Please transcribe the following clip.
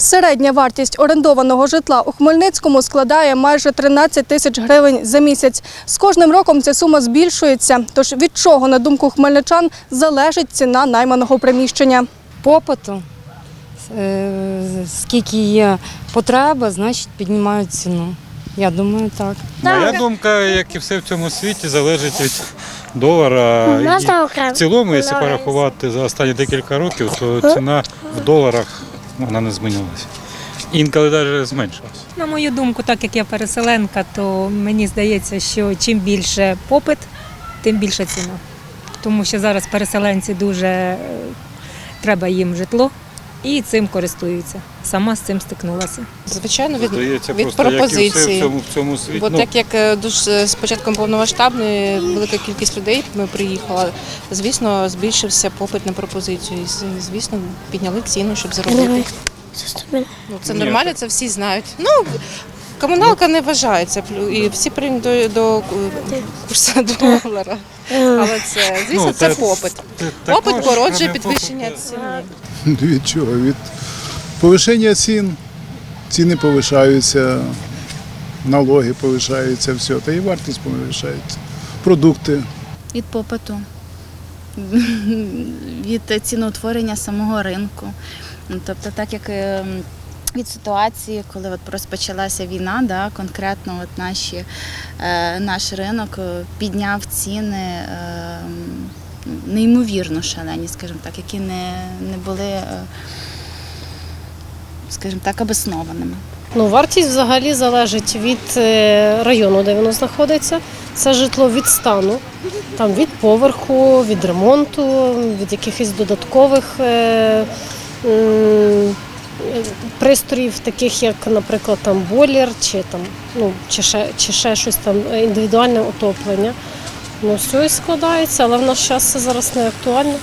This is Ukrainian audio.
Середня вартість орендованого житла у Хмельницькому складає майже 13 тисяч гривень за місяць. З кожним роком ця сума збільшується. Тож від чого, на думку хмельничан, залежить ціна найманого приміщення. попиту. Е, Скільки є потреба, значить піднімають ціну. Я думаю, так. Моя думка, як і все в цьому світі, залежить від долара. І в цілому, якщо порахувати за останні декілька років, то ціна в доларах вона не змінилася. Інколи навіть зменшилася. На мою думку, так як я переселенка, то мені здається, що чим більше попит, тим більша ціна. Тому що зараз переселенці дуже е, треба їм житло і цим користуються. Сама з цим стикнулася. Звичайно, від, Здається, від просто як і все в пропозиції. цьому, в цьому світі. Бо ну, так як е, дуже з початком повномасштабної велика кількість людей ми приїхала, звісно, збільшився попит на пропозицію. І, з- звісно, підняли ціну, щоб заробити. Ну, це Ні, нормально, це всі знають. Ну, комуналка не вважається, і всі прийняли до, до е, курсу долара. Але це, звісно, ну, це попит. Попит породжує підвищення попиту, ціни. Від чого? Від повищення цін. Ціни повишаються, налоги повишаються, все, та і вартість повишається. Продукти. від попиту, від ціноутворення самого ринку. Тобто, так як е, від ситуації, коли от розпочалася війна, да, конкретно от наші, е, наш ринок е, підняв ціни е, неймовірно шалені, скажімо так, які не, не були, е, скажімо так, обоснованими. Ну, вартість взагалі залежить від е, району, де воно знаходиться. Це житло від стану, там від поверху, від ремонту, від якихось додаткових пристроїв, таких як, наприклад, там бойлер чи там, ну, чи ще, чи ще щось там індивідуальне отоплення. Ну, все і складається, але в наш час це зараз не актуально.